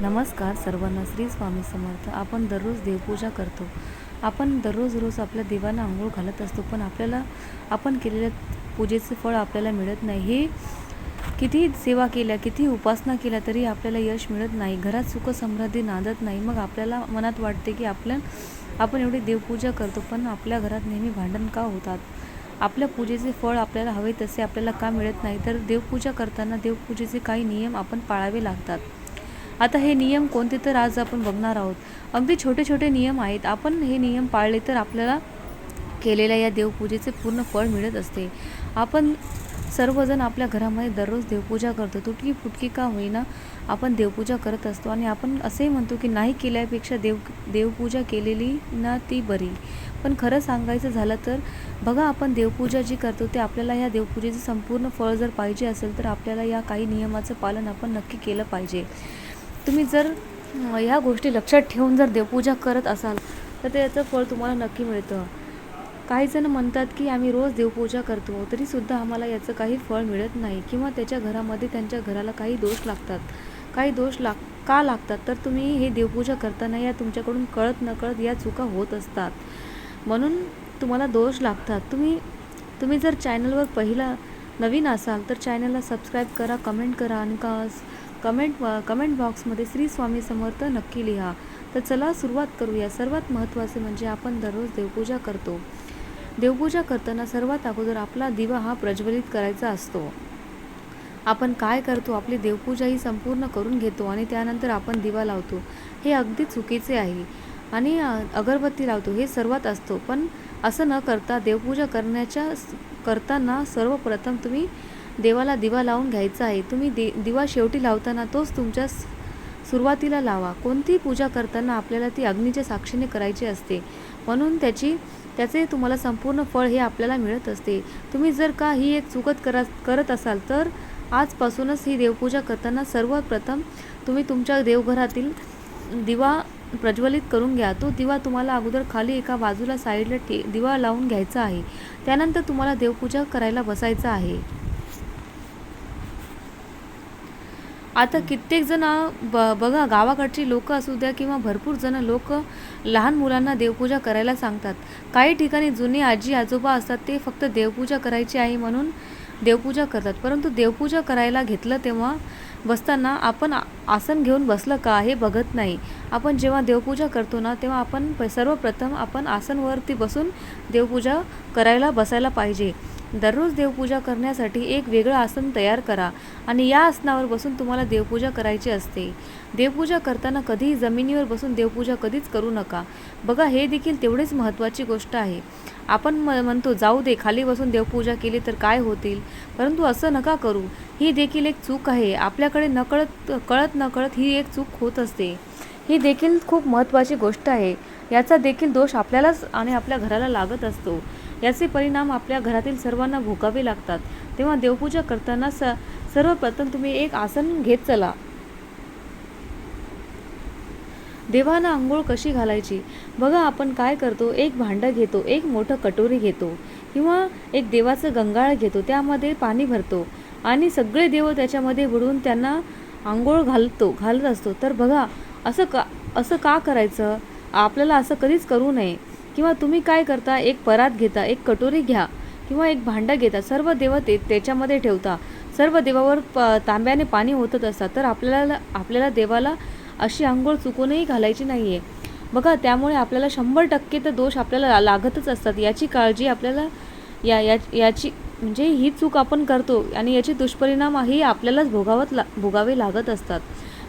नमस्कार सर्वांना श्री स्वामी समर्थ. आपण दररोज देवपूजा करतो. आपण दररोज रोज आपल्या देवांना आंघोळ घालत असतो पण आपल्याला आपण केलेल्या पूजेचे फळ आपल्याला मिळत नाही. हे किती सेवा केल्या किती उपासना केल्या तरी आपल्याला यश मिळत नाही. घरात सुख समृद्धी नांदत नाही. मग आपल्याला मनात वाटते की आपल्या आपण एवढी देवपूजा करतो पण आपल्या घरात नेहमी भांडण का होतात? आपल्या पूजेचे फळ आपल्याला हवे तसे आपल्याला का मिळत नाही? तर देवपूजा करताना देवपूजेचे काही नियम आपण पाळावे लागतात. आता हे नियम कोणते तर आज आपण बघणार आहोत. अगदी छोटे छोटे नियम आहेत. आपण हे नियम पाळले तर आपल्याला केलेल्या या देवपूजेचे पूर्ण फळ मिळत असते. आपण सर्वजण आपल्या घरामध्ये दररोज देवपूजा करतो. तुटकी फुटकी का होईना आपण देवपूजा करत असतो आणि आपण असेही म्हणतो की नाही केल्यापेक्षा देव देवपूजा केलेली ना ती बरी. पण खरं सांगायचं झालं तर बघा आपण देवपूजा जी करतो ते आपल्याला या देवपूजेचं संपूर्ण फळ जर पाहिजे असेल तर आपल्याला या काही नियमाचं पालन आपण नक्की केलं पाहिजे. तुम्ही जर ह्या गोष्टी लक्षात ठेवून जर देवपूजा करत असाल तर त्याचं फळ तुम्हाला नक्की मिळतं. काही जण म्हणतात की आम्ही रोज देवपूजा करतो. तरीसुद्धा आम्हाला याचं काही फळ मिळत नाही किंवा त्याच्या घरामध्ये त्यांच्या घराला काही दोष लागतात. काही दोष लाग का लागतात? तर तुम्ही हे देवपूजा करताना या तुमच्याकडून कळत नकळत या चुका होत असतात. म्हणून तुम्हाला दोष लागतात. तुम्ही तुम्ही जर चॅनलवर पहिला नवीन असाल तर चॅनलला सबस्क्राईब करा कमेंट करा आणि का कमेंट कमेंट बॉक्समध्ये श्री स्वामी समर्थ नक्की लिहा. तर चला सुरुवात करूया. सर्वात महत्त्वाचे म्हणजे आपण दररोज देवपूजा करतो. देवपूजा करताना सर्वात अगोदर आपला दिवा हा प्रज्वलित करायचा असतो. आपण काय करतो आपली देवपूजा ही संपूर्ण करून घेतो आणि त्यानंतर आपण दिवा लावतो. हे अगदी चुकीचे आहे. आणि अगरबत्ती लावतो हे सर्वात असतो. पण असं न करता देवपूजा करण्याच्या करताना सर्वप्रथम तुम्ही देवाला दिवा लावून घ्यायचा आहे. तुम्ही दे दिवा शेवटी लावताना तोच तुमच्या सुरुवातीला लावा. कोणतीही पूजा करताना आपल्याला ती अग्नीच्या साक्षीने करायची असते. म्हणून त्याची त्याचे तुम्हाला संपूर्ण फळ हे आपल्याला मिळत असते. तुम्ही जर का ही एक चुकत करा करत असाल तर आजपासूनच ही देवपूजा करताना सर्वप्रथम तुम्ही तुमच्या देवघरातील दिवा प्रज्वलित करून घ्या. तो दिवा तुम्हाला अगोदर खाली एका बाजूला साईडला ठे दिवा लावून घ्यायचा आहे. त्यानंतर तुम्हाला देवपूजा करायला बसायचं आहे. आता कित्येक जण ब बघा गावाकडची लोक असू द्या किंवा भरपूर जण लोक लहान मुलांना देवपूजा करायला सांगतात. काही ठिकाणी जुने आजी आजोबा असतात ते फक्त देवपूजा करायची आहे म्हणून देवपूजा करतात. परंतु देवपूजा करायला घेतलं तेव्हा बसताना आपण आसन घेऊन बसलं का हे बघत नाही. आपण जेव्हा देवपूजा करतो ना तेव्हा आपण प- सर्वप्रथम आपण आसनवरती बसून देवपूजा करायला बसायला पाहिजे. दररोज देवपूजा करण्यासाठी एक वेगळं आसन तयार करा आणि या आसनावर बसून तुम्हाला देवपूजा करायची असते. देवपूजा करताना कधीही जमिनीवर बसून देवपूजा कधीच करू नका. बघा हे देखील तेवढीच महत्त्वाची गोष्ट आहे. आपण म म्हणतो जाऊ दे खाली बसून देवपूजा केली तर काय होतील? परंतु असं नका करू. ही देखील एक चूक आहे. आपल्याकडे नकळत कळत नकळत ही एक चूक होत असते. ही देखील खूप महत्त्वाची गोष्ट आहे. याचा देखील दोष आपल्यालाच आणि आपल्या घराला लागत असतो. याचे परिणाम आपल्या घरातील सर्वांना भोगावे लागतात. तेव्हा देवपूजा करताना स सर्वप्रथम तुम्ही एक आसन घेत चला. देवांना आंघोळ कशी घालायची? बघा आपण काय करतो? एक भांडं घेतो एक मोठं कटोरी घेतो किंवा एक देवाचं गंगाळ घेतो त्यामध्ये पाणी भरतो आणि सगळे देव त्याच्यामध्ये बुडून त्यांना आंघोळ घालतो घालत असतो. तर बघा असं का असं का करायचं? आपल्याला असं कधीच करू नये. किंवा तुम्ही काय करता एक परात घेता एक कटोरी घ्या किंवा एक भांडं घेता सर्व देव ते त्याच्यामध्ये ठेवता. सर्व देवावर प तांब्याने पाणी ओतत असतात. तर आपल्याला आपल्याला देवाला अशी आंघोळ चुकूनही घालायची नाही आहे बघा त्यामुळे आपल्याला शंभर टक्के तर दोष आपल्याला लागतच असतात. याची काळजी आपल्याला या या याची म्हणजे ही चूक आपण करतो आणि याचे दुष्परिणाम ही आपल्यालाच भोगावत ला भोगावे लागत असतात.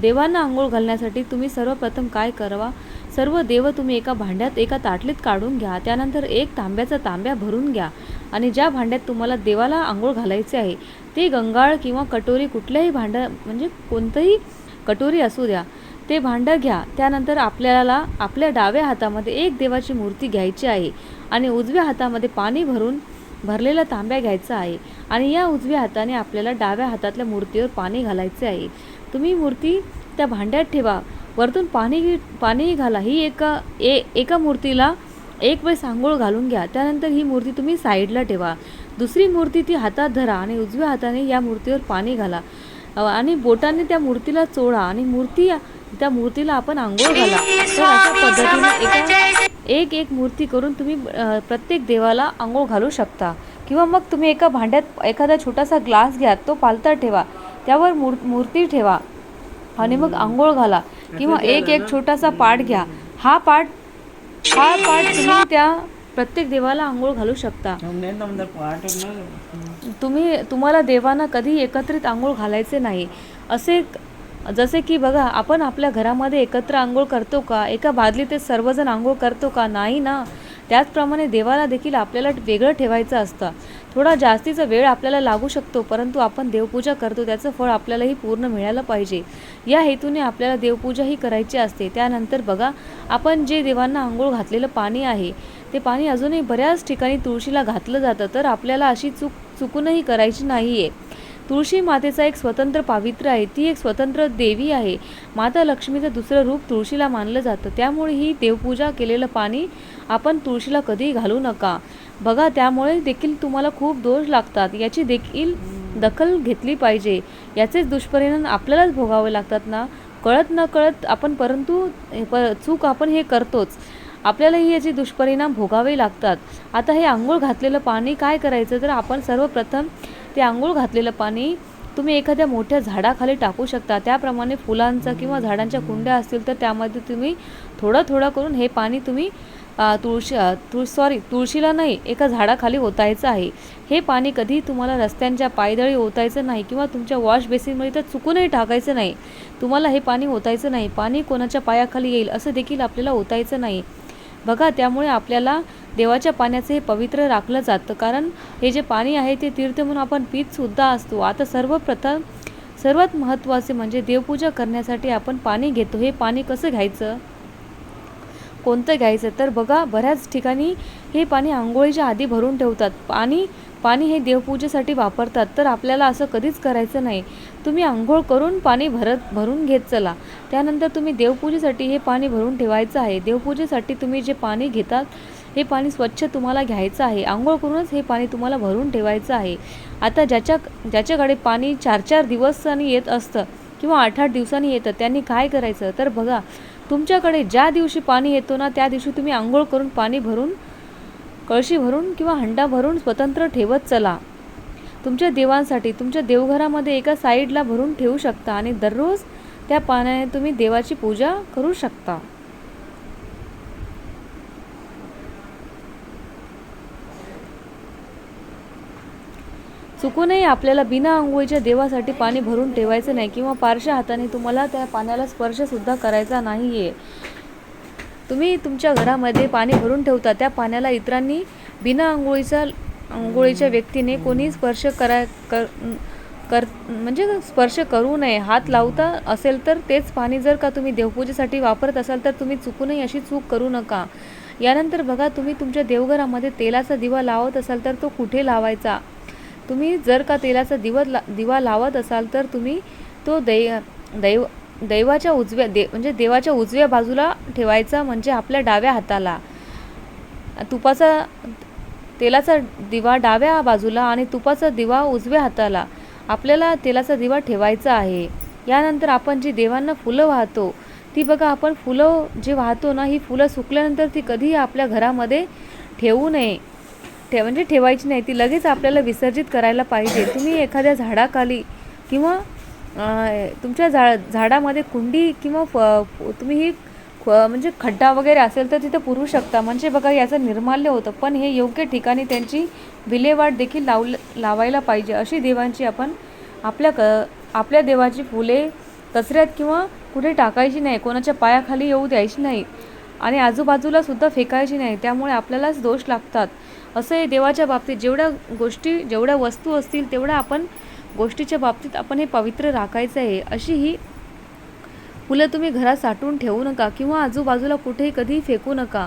देवांना आंघोळ घालण्यासाठी तुम्ही सर्वप्रथम काय करावा? सर्व देव तुम्ही एका भांड्यात एका ताटलीत काढून घ्या. त्यानंतर एक तांब्याचा तांब्या भरून घ्या. आणि ज्या भांड्यात तुम्हाला देवाला आंघोळ घालायचे आहे ते गंगाळ किंवा कटोरी कुठल्याही भांडं म्हणजे कोणतंही कटोरी असू द्या ते भांडं घ्या. त्यानंतर आपल्याला आपल्या डाव्या हातामध्ये एक देवाची मूर्ती घ्यायची आहे आणि उजव्या हातामध्ये पाणी भरून भरलेला तांब्या घ्यायचा आहे आणि या उजव्या हाताने आपल्याला डाव्या हातातल्या मूर्तीवर पाणी घालायचे आहे. तुम्ही मूर्ती त्या भांड्यात ठेवा. वरतून पाणी पाणीही घाला. ही एका ए एका मूर्तीला एक वेळेस आंघोळ घालून घ्या. त्यानंतर ही मूर्ती तुम्ही साईडला ठेवा. दुसरी मूर्ती ती हातात धरा आणि उजव्या हाताने या मूर्तीवर पाणी घाला. आणि बोटाने त्या मूर्तीला चोळा आणि मूर्ती त्या मूर्तीला आपण आंघोळ घाला. तर अशा पद्धतीने एका एक एक मूर्ती करून तुम्ही प्रत्येक देवाला आंघोळ घालू शकता. किंवा मग तुम्ही एका भांड्यात एखादा छोटासा ग्लास घ्या तो पालता ठेवा. त्यावर मूर मूर्ती ठेवा आणि मग आंघोळ घाला. किंवा एक एक छोटासा पाट घ्या. हा पाट हा पाट तुम्ही त्या प्रत्येक देवाला आंघोळ घालू शकता. तुम्ही तुम्हाला देवांना कधी एकत्रित आंघोळ घालायचे नाही. असे जसे की बघा आपण आपल्या घरामध्ये एकत्र आंघोळ करतो का? एका बादलीत ते सर्वजण आंघोळ करतो का? नाही ना. त्याचप्रमाणे देवाला देखील आपल्याला वेगळं ठेवायचं असतं. थोडा जास्तीचा वेळ आपल्याला लागू शकतो परंतु आपण देवपूजा करतो त्याचं फळ आपल्यालाही पूर्ण मिळालं पाहिजे. या हेतूने आपल्याला देवपूजाही करायची असते. त्यानंतर बघा आपण जे देवांना आंघोळ घातलेलं पाणी आहे ते पाणी अजूनही बऱ्याच ठिकाणी तुळशीला घातलं जातं तर आपल्याला अशी चूक चुकूनही करायची नाही आहे तुळशी मातेचा एक स्वतंत्र पावित्र्य आहे. ती एक स्वतंत्र देवी आहे. माता लक्ष्मीचं दुसरं रूप तुळशीला मानलं जातं. त्यामुळे ही देवपूजा केलेलं पाणी आपण तुळशीला कधीही घालू नका. बघा त्यामुळे देखील तुम्हाला खूप दोष लागतात. याची देखील दखल घेतली पाहिजे. याचेच दुष्परिणाम आपल्यालाच भोगावे लागतात ना? कळत न कळत आपण परंतु प चूक आपण हे करतोच. आपल्यालाही याचे दुष्परिणाम भोगावे लागतात. आता हे आंघोळ घातलेलं पाणी काय करायचं? तर आपण सर्वप्रथम ते आंघोळ घातलेलं पाणी तुम्ही एखाद्या मोठ्या झाडाखाली टाकू शकता. त्याप्रमाणे फुलांचा किंवा झाडांच्या कुंड्या असतील तर त्यामध्ये तुम्ही थोडं थोडं करून हे पाणी तुम्ही तुळशी तुळ सॉरी तुळशीला नाही एका झाडाखाली ओतायचं आहे. हे पाणी कधी तुम्हाला रस्त्यांच्या पायदळी ओतायचं नाही किंवा तुमच्या वॉश बेसिनमध्ये तर चुकूनही टाकायचं नाही. तुम्हाला हे पाणी ओतायचं नाही. पाणी कोणाच्या पायाखाली येईल असं देखील आपल्याला ओतायचं नाही. बघा त्यामुळे आपल्याला देवाच्या पाण्याचे हे पवित्र राखलं जातं. कारण हे जे पाणी आहे ते तीर्थ म्हणून आपण पीतसुद्धा असतो. आता सर्वप्रथम सर्वात महत्त्वाचे म्हणजे देवपूजा करण्यासाठी आपण पाणी घेतो. हे पाणी कसं घ्यायचं? कोणतं घ्यायचं? तर बघा बऱ्याच ठिकाणी हे पाणी आंघोळीच्या आधी भरून ठेवतात. पाणी पाणी हे देवपूजेसाठी वापरतात तर आपल्याला असं कधीच करायचं नाही. तुम्ही आंघोळ करून पाणी भरत भरून घेत चला. त्यानंतर तुम्ही देवपूजेसाठी हे पाणी भरून ठेवायचं आहे. देवपूजेसाठी तुम्ही जे पाणी घेतात हे पाणी स्वच्छ तुम्हाला घ्यायचं आहे. आंघोळ करूनच हे पाणी तुम्हाला भरून ठेवायचं आहे. आता ज्याच्या ज्याच्याकडे पाणी चार चार दिवसांनी येत असतं किंवा आठ आठ दिवसांनी येतं त्यांनी काय करायचं? तर बघा तुमच्याकडे ज्या दिवशी पाणी येतो ना त्या दिवशी तुम्ही आंघोळ करून पाणी भरून कळशी भरून किंवा हंडा भरून स्वतंत्र ठेवत चला. तुमच्या देवांसाठी तुमच्या देवघरामध्ये एका साईडला भरून ठेवू शकता आणि दररोज त्या पाण्याने तुम्ही देवाची पूजा करू शकता. चुकूनही आपल्याला बिना आंघोळीच्या देवासाठी पाणी भरून ठेवायचं नाही किंवा पारशा हाताने तुम्हाला त्या पाण्याला स्पर्शसुद्धा करायचा नाही आहे तुम्ही तुमच्या घरामध्ये पाणी भरून ठेवता त्या पाण्याला इतरांनी बिना आंघोळीचा आंघोळीच्या व्यक्तीने कोणी स्पर्श करा कर कर म्हणजे स्पर्श करू नये हात लावता असेल तर तेच पाणी जर का तुम्ही देवपूजेसाठी वापरत असाल तर तुम्ही चुकूनही अशी चूक करू नका. यानंतर बघा तुम्ही तुमच्या देवघरामध्ये तेलाचा दिवा लावत असाल तर तो कुठे लावायचा? तुम्ही जर का तेलाचा दिवा ला दिवा लावत असाल तर तुम्ही तो दै दैव दैवाच्या उजव्या दे म्हणजे देवाच्या उजव्या बाजूला ठेवायचा म्हणजे आपल्या डाव्या हाताला. तुपाचा तेलाचा दिवा डाव्या बाजूला आणि तुपाचा दिवा उजव्या हाताला. आपल्याला तेलाचा दिवा ठेवायचा आहे. यानंतर आपण जी देवांना फुलं वाहतो ती बघा आपण फुलं जे वाहतो ना ही फुलं सुकल्यानंतर ती कधीही आपल्या घरामध्ये ठेवू नये. ठे म्हणजे ठेवायची नाही ती लगेच आपल्याला विसर्जित करायला पाहिजे. तुम्ही एखाद्या झाडाखाली किंवा तुमच्या झा झाडामध्ये कुंडी किंवा फ तुम्ही ही ख म्हणजे खड्डा वगैरे असेल तर तिथं पुरू शकता. म्हणजे बघा याचं निर्माल्य होतं. पण हे योग्य ठिकाणी त्यांची विल्हेवाट देखील लाव लावायला पाहिजे. अशी देवांची आपण आपल्या क आपल्या देवाची फुले कचऱ्यात किंवा कुठे टाकायची नाही. कोणाच्या पायाखाली येऊ द्यायची नाही. आणि आजूबाजूला सुद्धा फेकायची नाही. त्यामुळे आपल्यालाच दोष लागतात. असं हे देवाच्या बाबतीत जेवढ्या गोष्टी जेवढ्या वस्तू असतील तेवढ्या आपण गोष्टीच्या बाबतीत आपण हे पवित्र राखायचं आहे अशी ही फुलं तुम्ही घरात साठवून ठेवू नका किंवा आजूबाजूला कुठेही कधीही फेकू नका.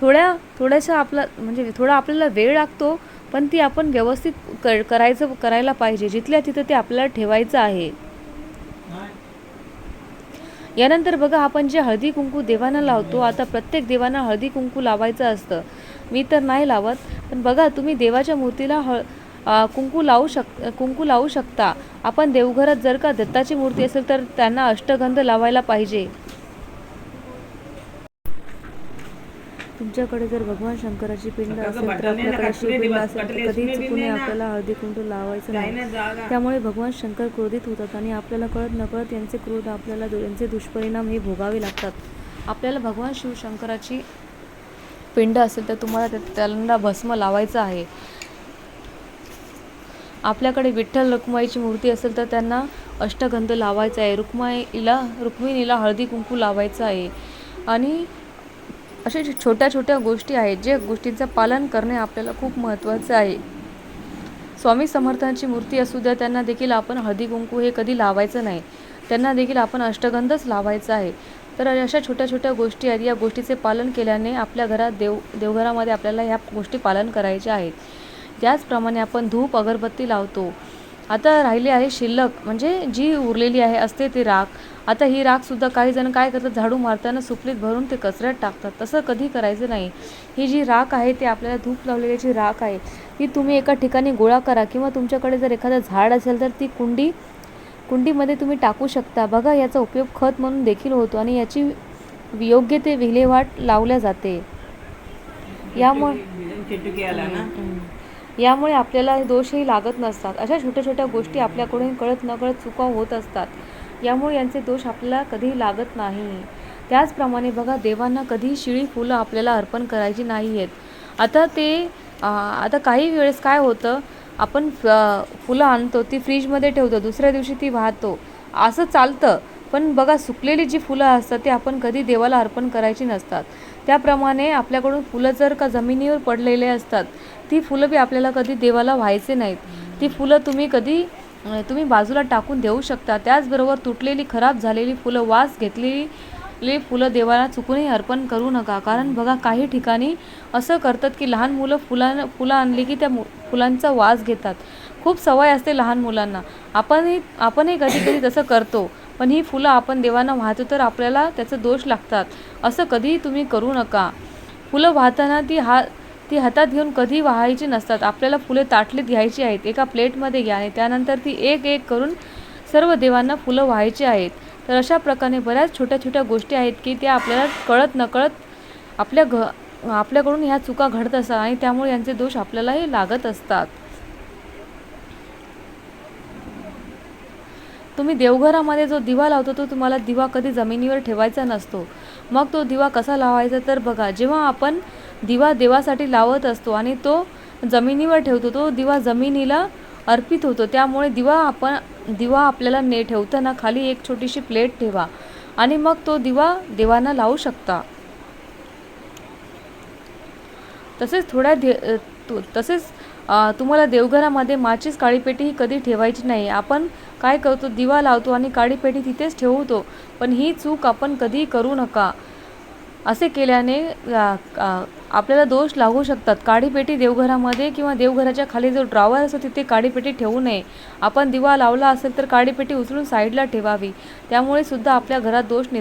थोड्या थोड्याशा आपला म्हणजे थोडा आपल्याला वेळ लागतो पण ती आपण व्यवस्थित कर करायचं करायला पाहिजे जिथल्या तिथं ते आपल्याला ठेवायचं आहे. यानंतर बघा आपण जे हळदी कुंकू देवांना लावतो आता प्रत्येक देवांना हळदी कुंकू लावायचं असतं. मी तर नाही लावत पण बघा तुम्ही देवाच्या मूर्तीला हळ कुंकू लावू शक कुंकू लावू शकता. आपण देवघरात जर का दत्ताची मूर्ती असेल तर त्यांना अष्टगंध लावायला पाहिजे. तुमच्याकडे जर भगवान शंकराची पिंड असेल तर आपल्याकडे शिवपिंड असेल तर कधी चुकूनही आपल्याला हळदी कुंकू लावायचं नाही. त्यामुळे भगवान शंकर क्रोधित होतात आणि आपल्याला कळत नकळत यांचे क्रोध आपल्याला यांचे दुष्परिणाम हे भोगावे लागतात. आपल्याला भगवान शिवशंकराची पिंड असेल तर तुम्हाला त्या- त्यांना भस्म लावायचं आहे. आपल्याकडे विठ्ठल रुक्माईची मूर्ती असेल तर त्यांना अष्टगंध लावायचा आहे. रुक्माईला रुक्मिणीला हळदी कुंकू लावायचं आहे. आणि अशा छोट्या छोट्या गोष्टी आहेत जे गोष्टींचं पालन करणे आपल्याला खूप महत्त्वाचं आहे. स्वामी समर्थांची मूर्ती असू द्या त्यांना देखील आपण हळदी कुंकू हे कधी लावायचं नाही. त्यांना देखील आपण अष्टगंधच लावायचा आहे. तर अशा छोट्या छोट्या गोष्टी आहेत. या गोष्टीचे पालन केल्याने आपल्या घरात देव देवघरामध्ये आपल्याला ह्या गोष्टी पालन करायच्या आहेत. त्याचप्रमाणे आपण धूप अगरबत्ती लावतो. आता राहिली आहे शिल्लक म्हणजे जी उरलेली आहे असते ती राख. आता ही राखसुद्धा काही जण काय करतात झाडू मारताना सुपलीत भरून ते कचऱ्यात टाकतात. तसं कधी करायचं नाही. ही जी राख आहे ती आपल्याला धूप लावलेली जी राख आहे ती तुम्ही एका ठिकाणी गोळा करा किंवा तुमच्याकडे जर एखादं झाड असेल तर ती कुंडी कुंडीमध्ये तुम्ही टाकू शकता. बघा याचा उपयोग खत म्हणून देखील होतो आणि याची योग्य ते विल्हेवाट लावल्या जाते. यामुळे यामुळे आपल्याला दोषही लागत नसतात. अशा छोट्या छोट्या गोष्टी आपल्याकडून कळत नकळत चुका होत असतात. यामुळे यांचे दोष आपल्याला कधीही लागत नाही. त्याचप्रमाणे बघा देवांना कधीही शिळी फुलं आपल्याला अर्पण करायची नाही आहेत आता ते आता काही वेळेस काय होतं आपण फ- फुलं आणतो ती फ्रीजमध्ये ठेवतो दुसऱ्या दिवशी ती वाहतो. असं चालतं. पण बघा सुकलेली जी फुलं असतात ती आपण कधी देवाला अर्पण करायची नसतात. त्याप्रमाणे आपल्याकडून फुलं जर का जमिनीवर पडलेले असतात ती फुलं बी आपल्याला कधी देवाला व्हायचे नाहीत. ती फुलं तुम्ही कधी तुम्ही बाजूला टाकून देऊ शकता. त्याचबरोबर तुटलेली खराब झालेली फुलं वास घेतलेली फुलं देवाला चुकूनही अर्पण करू नका. कारण बघा काही ठिकाणी असं करतात की लहान मुलं फुलां फुलं आणली की त्या मु फुलांचा वास घेतात. खूप सवय असते लहान मुलांना. आपणही आपणही कधी कधी तसं करतो. पण ही फुलं आपण देवांना वाहतो तर आपल्याला त्याचं दोष लागतात. असं कधीही तुम्ही करू नका. फुलं वाहताना ती हा ती हातात घेऊन कधी वाहायची नसतात. आपल्याला फुले ताटलीत घ्यायची आहेत एका प्लेटमध्ये घ्या आणि त्यानंतर ती एक एक करून सर्व देवांना फुलं व्हायची आहेत. तर अशा प्रकारे बऱ्याच छोट्या छोट्या गोष्टी आहेत की त्या आपल्याला कळत नकळत आपल्या घ आपल्याकडून ह्या चुका घडत असतात आणि त्यामुळे यांचे दोष आपल्यालाही लागत असतात. तुम्ही देवघरामध्ये जो दिवा लावतो तो तुम्हाला दिवा कधी जमिनीवर ठेवायचा नसतो. मग तो दिवा कसा लावायचा तर बघा जेव्हा आपण दिवा देवासाठी लावत असतो आणि तो जमिनीवर ठेवतो तो दिवा जमिनीला अर्पित होतो. त्यामुळे दिवा आपण दिवा आपल्याला ने ठेवताना खाली एक छोटीशी प्लेट ठेवा आणि मग तो दिवा देवांना लावू शकता. तसेच थोड्या दे तु- तसेच तुम्हाला देवघरामध्ये माचीस काळीपेटी ही कधी ठेवायची नाही. आपण काय करतो दिवा लावतो आणि काळीपेटी तिथेच ठेवतो. पण ही चूक आपण कधीही करू नका. असे केल्याने आपल्याला दोष लागू शकतात. काळीपेटी देवघरामध्ये किंवा देवघराच्या खाली जो ड्रॉवर असतो तिथे काडीपेटी ठेवू नये. आपण दिवा लावला असेल तर काडीपेटी उचलून साईडला ठेवावी. त्यामुळे सुद्धा आपल्या घरात दोष निर्माण